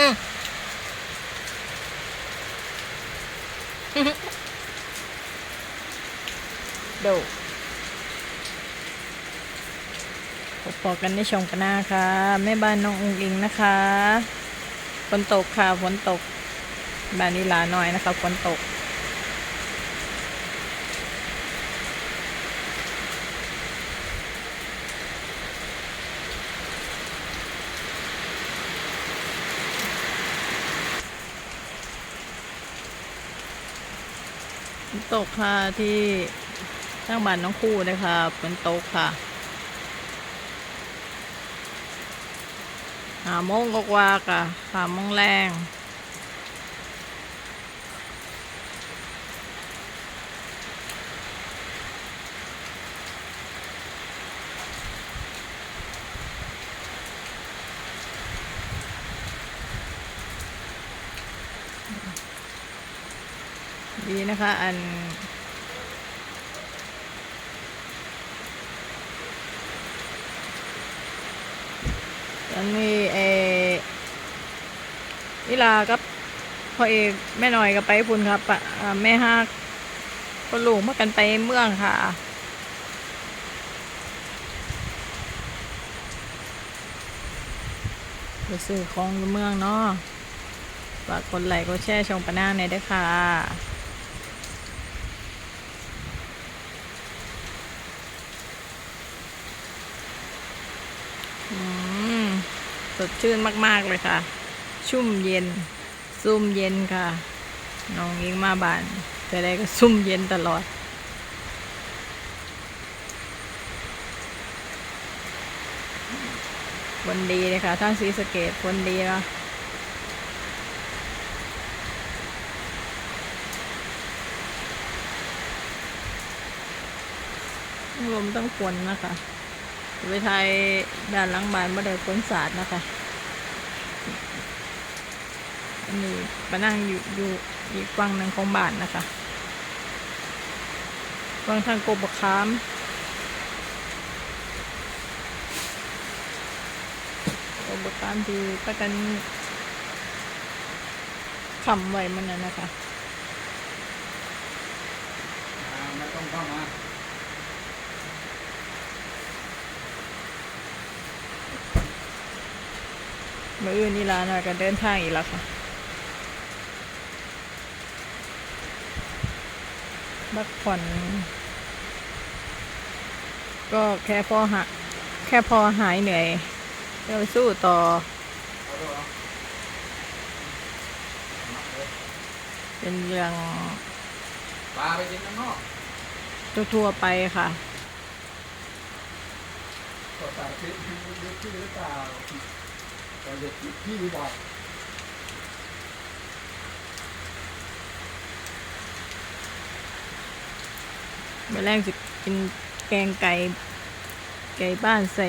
อืมดูพบอกันในชมกันหน้าค่ะแม่บ้านน้องอุงอิงนะคะฝนตกค่ะฝนตก บ้านนี้ลาหน่อยนะคะฝนตก ฝนตกค่ะที่ข้างบ้านน้องคู่นะคะฝนตกค่ะหาโมงก็ว่าๆค่ะหาโมงแรง ดีนะคะ อัน อันนี้เอวิลากับพ่อเอกแม่หน่อยกับไปพุ่นครับปะแม่ฮักก็ลูกมากันไปเมืองค่ะไปซื้อของเมืองเนาะฝากกดไลค์กดแชร์ช่องปะนางในเด้วยค่ะ สดชื่นมาก ๆ เลยค่ะ ชุ่มเย็น ซุ่มเย็นค่ะ น้องยิงมาบานแต่ได้ก็ซุ่มเย็นตลอด วันดีเลยค่ะท่านศรีสเกดวันดีเนาะลมต้องฝนนะคะ ไปไทยด้านหลังบ้านไม่ได้ฝนสาดนะคะอันนี้มานั่งอยู่อยู่อีกฝั่งหนึ่งของบ้านนะคะฝั่งทางโกบขามโกบขามที่ประกันคำไว้มันน่ะนะคะอ่าไม่ต้องเข้ามา มื่ออื่นนี่ลาหน่อยก็เดินทางอีกแล้วค่ะบักผ่อนก็แค่พอหาแค่พอหายเหนื่อยก็ไปสู้ต่อเอาด้วยเหรอนับเลยเป็นเรื่องปลาไปกินข้างนอกทั่วๆไปค่ะก็ตาคิดที่ยึดที่หรือเปล่า ก็ยึดที่บอกเมื่อแรกจะกินแกงไก่ ไก่บ้านใส่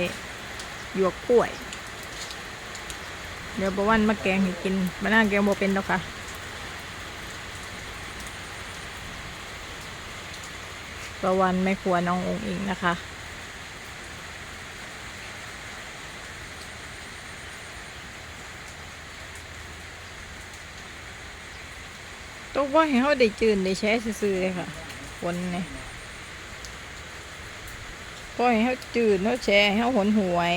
หยวกกล้วย เดี๋ยวบวันมาแกงให้กินมานั่งแกงโบเป็นแล้วค่ะประวันไม่ครัวน้ององค์อิงนะคะ ต้องว่าให้เขาได้จืนได้แช่ซื่อเลยค่ะคนเนี่ยพอให้เขาจืดเขาแช่ให้เขาหนหวย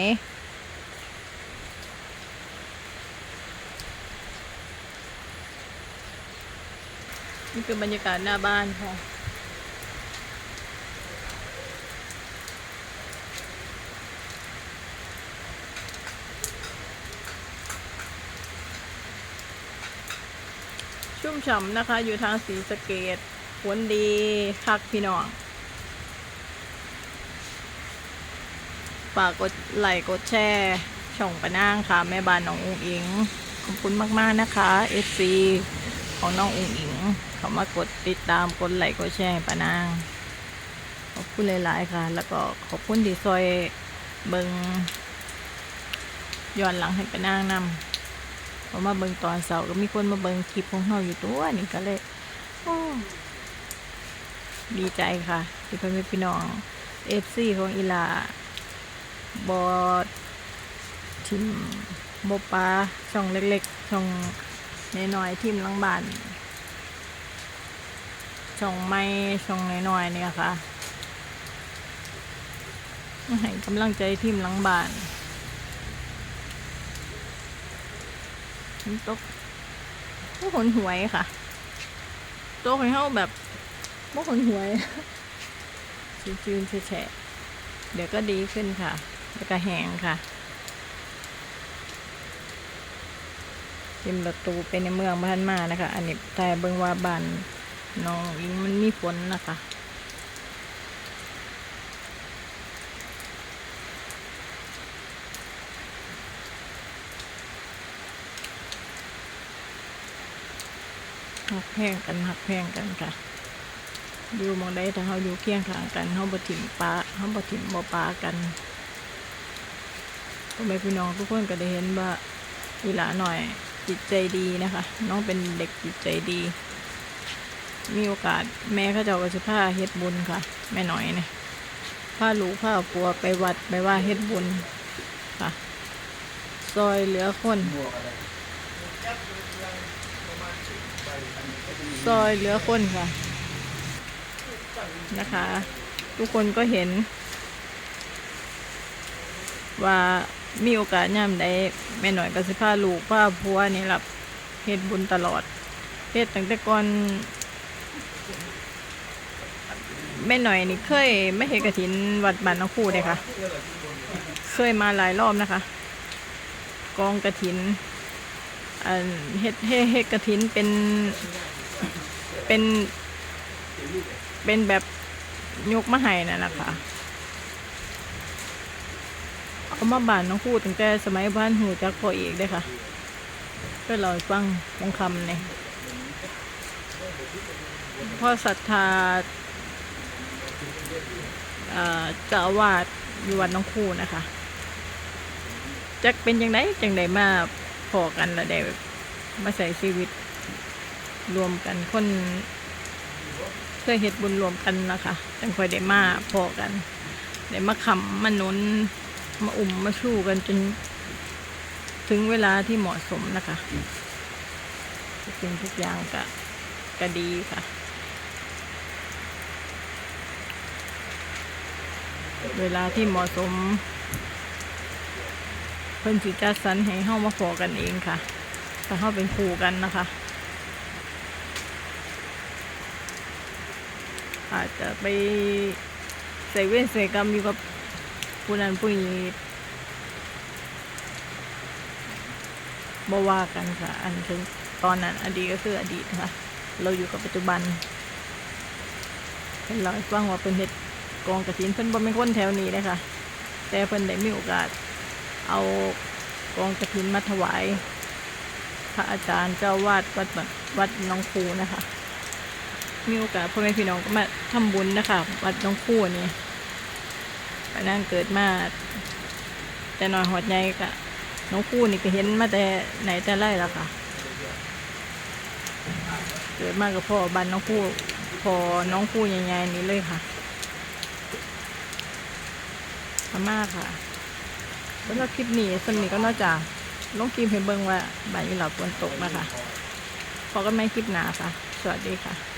นี่คือบรรยากาศหน้าบ้านค่ะ ชุ่มฉ่ำนะคะ อยู่ทางสีสเกตฝนดีคักพี่น้องฝากกดไลค์กดแชร์ช่องปะนางค่ะ แม่บ้านน้องอุงอิงขอบคุณมาก ๆ นะคะ FC ของน้องอุงอิง เขามากดติดตามกดไลค์กดแชร์ให้ปะนางขอบคุณหลาย ๆ ค่ะ แล้วก็ขอบคุณที่ซอยเบิงย้อนหลังให้ปะนางนำ อมาเบิ่งตอนเสาร์ก็มีคนมาเบิ่งคลิปของเราอยู่ตัวนี่ก็เลยดีใจค่ะ ที่เพื่อนพี่น้องเอฟซีของอีลาบอทิมบปลาช่องเล็กๆ ช่องน้อยๆทิมลังบานช่องไม้ช่องน้อยๆเนี่ยค่ะให้กำลังใจทีมลังบาน มันตกก็หนหวยค่ะตกให้เฮาแบบบ่หนหวยชื้นๆแฉะๆเดี๋ยวก็ดีขึ้นค่ะ แล้วก็แห้งค่ะเต็มประตูไปในเมืองบ้านมานะคะ อันนี้แต่เบิ่งว่าบ้านน้องอิงมันมีฝนนะคะ หักแพงกันหักแพงกันค่ะ อยู่มองใดถ้าเขาอยู่เคียงข้างกันเขาบ่ถิ่มปลาเขาบ่ถิ่มบ่ปลากันพ่อแม่พี่น้องทุกคนก็ได้เห็นว่าอีหลาหน่อยจิตใจดีนะคะ น้องเป็นเด็กจิตใจดี มีโอกาสแม่เขาเจ้าก็จะพาเฮ็ดบุญค่ะ แม่หน่อยเนี่ยพาลูกพาปัวไปวัดไปว่าเฮ็ดบุญค่ะ ซอยเหลือคน ซอยเหลือคนค่ะ นะคะ ทุกคนก็เห็น ว่ามีโอกาสย่ำใดแม่หน่อยก็สิพาลูกพาพัวนี่รับเฮ็ดบุญตลอดเฮ็ดตั้งแต่ก่อนแม่หน่อยนี่เคยไม่เฮ็ดกระถินวัดบ้านน้องคู่เลยค่ะ เคยมาหลายรอบนะคะ กองกระถินอันเฮ็ดเฮ็ดเฮ็ดกระถินเป็น เป็น เป็นแบบยกมาให้นั่นแหละค่ะเอามาบานน้องพูดตั้งแต่สมัยบ้านหูจักพ่อเอกเด้ค่ะก็เราฟังทองคำเนี่ยพ่อศรัทธาเอ่อเจ้าวาสอยู่วัดน้องคู่นะคะจักเป็นยังไงจังไดมาพอกันล้วได้มาใส่ชีวิต รวมกันคนเคยเฮ็ดบุญรวมกันนะคะจังคอยได้มาพอกันได้มาขำมานุนมาอุ่มมาชู้กันจน ถึงเวลาที่เหมาะสมนะคะทุกสิ่งทุกอย่างก็ก็ดีค่ะเวลาที่เหมาะสม เพิ่นสิจัดสรรให้เฮามาขอกันเองค่ะถ้าเฮาเป็นคู่กันนะคะ อาจจะไปใส่เว้นใส่กรรมอยู่กับผู้นั้นผู้นี้บ่ว่ากันค่ะ อันถึงตอนนั้นอดีตก็คืออดีตค่ะ เราอยู่กับปัจจุบันเพิ่นเล่าให้ฟังว่าเพิ่นเฮ็ดกองกระถินเพิ่นบ่เป็นคนแถวนี้เลยค่ะ แต่เพิ่นได้มีโอกาส เอากองกระถินมาถวาย พระอาจารย์เจ้าวาดวัดวัดน้องคูนะคะ มีโอกาสพ่อแม่พี่น้องก็มาทำบุญนะคะวัดน้องคู่นี่ไปนั่งเกิดมาแต่น้อยหอดใหญ่กะน้องคู่นี่ก็เห็นมาแต่ไหนแต่ไรแล้วค่ะ เกิดมากับพ่อบ้านน้องคู่พอน้องคู่ใหญ่ๆนี้เลยค่ะขอบมากค่ะสำหรับคลิปนี้สำนีก็นอกจากลงคลิปให้เบิ่งว่าบ่ายนี้เราฝนตกนะคะพอกันไม่คลิปหนาค่ะ สวัสดีค่ะ